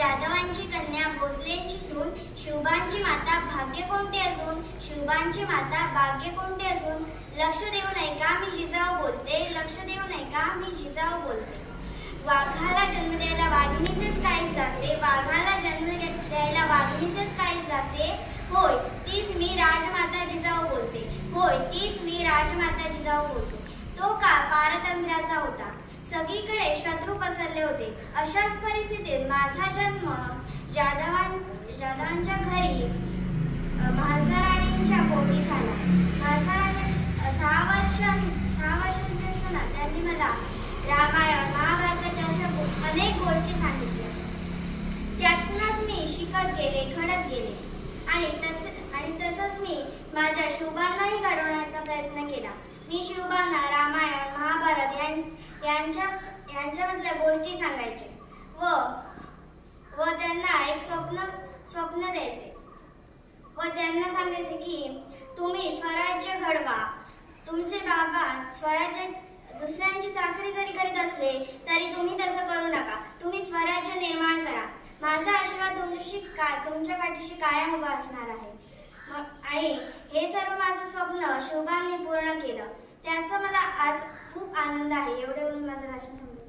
जाधवांची कन्या भोसलेंची सून शुभांची माता भाग्य कोणते अजून? शुभांची माता भाग्य कोणते अजून? लक्ष देऊ नये का मी जिजाऊ बोलते. लक्ष नाही का मी जिजाऊ बोलते. वाघाला जन्म द्यायला वाघिणीचेच काहीच लागते. वाघाला जन्म द्यायला वाघिणीचेच काहीच लागते. होय तीच मी राजमाता जिजाऊ बोलते. होय तीच मी राजमाता जिजाऊ बोलते. तो का पारतंत्र्याचा होता. शत्रू होते अशाच परिस्थितीत माझा जन्म जाधवां जाधवांच्या घरी अ, म्हाळसाराणींच्या पोटी झाला. म्हाळसाराणी अ, सहा वर्षां सहा वर्षांचे असताना त्यांनी मला रामायण महाभारताच्या अशा अनेक गोष्टी सांगितल्या. त्यातूनच मी शिकत गेले घडत गेले. आणि तस आणि तसंच मी माझ्या शुभांनाही घडवण्याचा प्रयत्न केला. मी शुभांना राम यांच्या यांच्यामधल्या गोष्टी सांगायचे. व व त्यांना एक स्वप्न स्वप्न द्यायचे. व त्यांना सांगायचे की तुम्ही स्वराज्य घडवा. तुमचे बाबा स्वराज्य दुसऱ्यांची चाकरी जरी करीत असले तरी तुम्ही तसं करू नका. तुम्ही स्वराज्य निर्माण करा. माझा आशीर्वाद तुमच्याशी का तुमच्या पाठीशी कायम उभा असणार आहे. शोभाने पूर्ण केलं. त्याचा मला आज खूप आनंद आहे. एवढे म्हणून माझं भाषण थांबलं